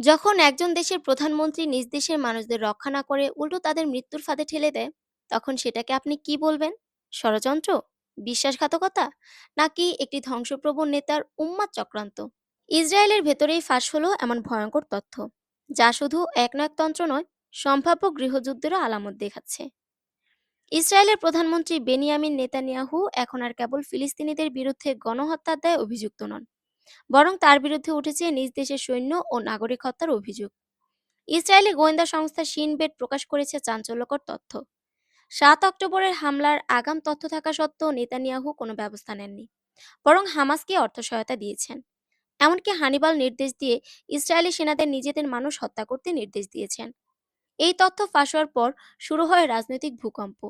যখন একজন দেশের প্রধানমন্ত্রী নিজ দেশের মানুষদের রক্ষা না করে উল্টো তাদের মৃত্যুর ফাঁদে ঠেলে দেয়, তখন সেটাকে আপনি কি বলবেন? ষড়যন্ত্র? বিশ্বাসঘাতকতা? নাকি একটি ধ্বংসপ্রবণ নেতার উম্মাদ চক্রান্ত? ইসরায়েলের ভেতরেই ফাঁস হলো এমন ভয়ঙ্কর তথ্য, যা শুধু একনায়কতন্ত্র নয় সম্ভাব্য গৃহযুদ্ধেরও আলামত দেখাচ্ছে। ইসরায়েলের প্রধানমন্ত্রী বেনিয়ামিন নেতানিয়াহু এখন আর কেবল ফিলিস্তিনিদের বিরুদ্ধে গণহত্যার দায়ে অভিযুক্ত নন। বরং তার বিরুদ্ধে উঠেছে নিজ দেশের সৈন্য ও নাগরিক হত্যার অভিযোগ। ইসরায়েলি গোয়েন্দা সংস্থা শিনবেট প্রকাশ করেছে চাঞ্চল্যকর তথ্য। সাত অক্টোবরের হামলার আগাম তথ্য থাকা সত্ত্বেও নেতানিয়াহু কোনো ব্যবস্থা নেননি, বরং হামাসকে অর্থ সহায়তা দিয়েছেন। এমনকি হানিবাল নির্দেশ দিয়ে ইসরায়েলি সেনাদের নিজেদের মানুষ হত্যা করতে নির্দেশ দিয়েছেন। এই তথ্য ফাঁস হওয়ার পর শুরু হয় রাজনৈতিক ভূকম্প।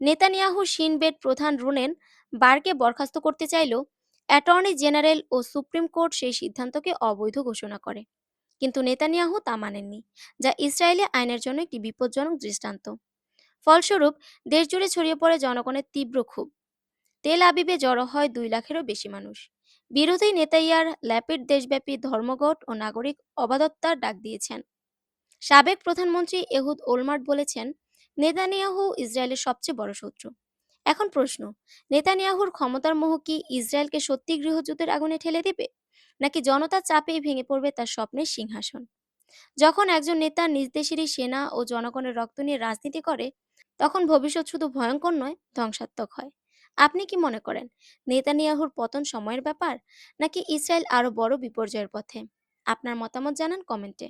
নেতানিয়াহু শিনবেট প্রধান রুনেন বারকে বরখাস্ত করতে চাইলেও অ্যাটর্নি জেনারেল ও সুপ্রিম কোর্ট সেই সিদ্ধান্তকে অবৈধ ঘোষণা করে। কিন্তু নেতানিয়াহু তা মানেননি, যা ইসরায়েলি আইনের জন্য একটি বিপজ্জনক দৃষ্টান্ত। ফলস্বরূপ, দেশজুড়ে ছড়িয়ে পড়ে জনগণের তীব্র ক্ষোভ। তেল আবিবে জড়ো হয় দুই লাখেরও বেশি মানুষ। বিরোধী নেতাইয়ার ল্যাপিড দেশব্যাপী ধর্মঘট ও নাগরিক অবাধত্যার ডাক দিয়েছেন। সাবেক প্রধানমন্ত্রী এহুদ ওলমার্ট বলেছেন, নেতানিয়াহু ইসরায়েলের সবচেয়ে বড় শত্রু। এখন প্রশ্ন, নেতানিয়াহুর ক্ষমতার মোহ কি ইসরায়েলকে সত্যি গৃহযুদ্ধের আগুনে ঠেলে দেবে? নাকি জনতার চাপেই ভেঙে পড়বে তার স্বপ্নের সিংহাসন? যখন একজন নেতা নিজ দেশেরই সেনা ও জনগণের রক্ত নিয়ে রাজনীতি করে, তখন ভবিষ্যৎ শুধু ভয়ঙ্কর নয়, ধ্বংসাত্মক হয়। আপনি কি মনে করেন, নেতানিয়াহুর পতন সময়ের ব্যাপার, নাকি ইসরায়েল আরও বড় বিপর্যয়ের পথে? আপনার মতামত জানান কমেন্টে।